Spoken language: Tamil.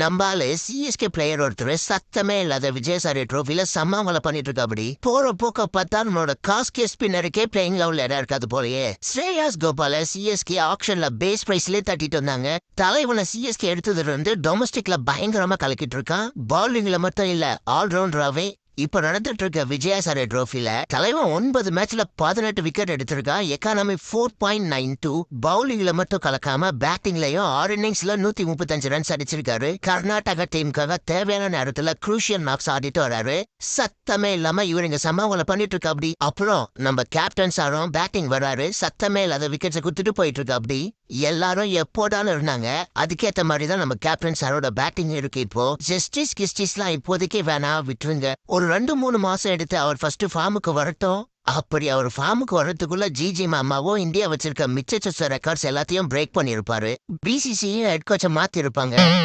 நம்பால சிஎஸ்கே பிளேயர் ஒருத்தர் சத்தமே இல்லாத விஜயசாரி ட்ரோஃபில சம்மாவளை பண்ணிட்டு இருக்காபடி போற போக்க பார்த்தா நம்மளோட காஸ்கே ஸ்பின்னருக்கே பிளேயிங் லெவல் இடம் இருக்காது போலயே. ஸ்ரேயாஸ் கோபால சிஎஸ்கே ஆக்ஷன்ல பேஸ் பிரைஸ்லயே தட்டிட்டு வந்தாங்க. தலைவனை சிஎஸ்கே எடுத்ததுல இருந்து டொமஸ்டிக்ல பயங்கரமா கலக்கிட்டு இருக்கான். பவுலிங்ல மட்டும் இல்ல ஆல்ரவுண்டராவே இப்ப நடந்துட்டு இருக்க விஜயாசாரி ட்ரோஃபில தலைவன் ஒன்பது மேட்ச்ல பதினெட்டு விக்கெட் எடுத்திருக்கான். Economy four point nine two பவுலிங்ல மட்டும் கலக்காம பேட்டிங்லயும் ஆறு இன்னிங்ஸ்ல நூத்தி முப்பத்தஞ்சு ரன்ஸ் அடிச்சிருக்காரு. கர்நாடகா டீமுக்காக தேவையான நேரத்துல குரூஷியல் மார்க்ஸ் ஆடிட்டு வராரு. சத்தமே இல்லாம இவருங்க சமாவளை பண்ணிட்டு இருக்கா அப்படி அப்புறம் நம்ம கேப்டன் சாரும் பேட்டிங் வராரு. சத்தமே இல்லாத விக்கெட்ஸை குத்துட்டு போயிட்டு இருக்கா அப்படி எல்லாரும் எப்போடான்னு இருந்தாங்க. அதுக்கேத்த மாதிரி தான் நம்ம கேப்டன் சாரோட பேட்டிங் இருக்கு இப்போ. ஜஸ்டிஸ் கிஸ்டிஸ்லாம் இப்போதைக்கு வேணாம் விட்டுருங்க. ஒரு ரெண்டு மூணு மாசம் எடுத்து அவர் ஃபர்ஸ்ட் ஃபார்முக்கு வரட்டும். அப்படி அவர் ஃபார்முக்கு வர்றதுக்குள்ள ஜிஜி மாமாவோ இந்தியா வச்சிருக்க மிச்ச ரெக்கார்ட்ஸ் எல்லாத்தையும் பிரேக் பண்ணிருப்பாரு. பிசிசியும் ஹெட் கோச்சை மாத்திருப்பாங்க.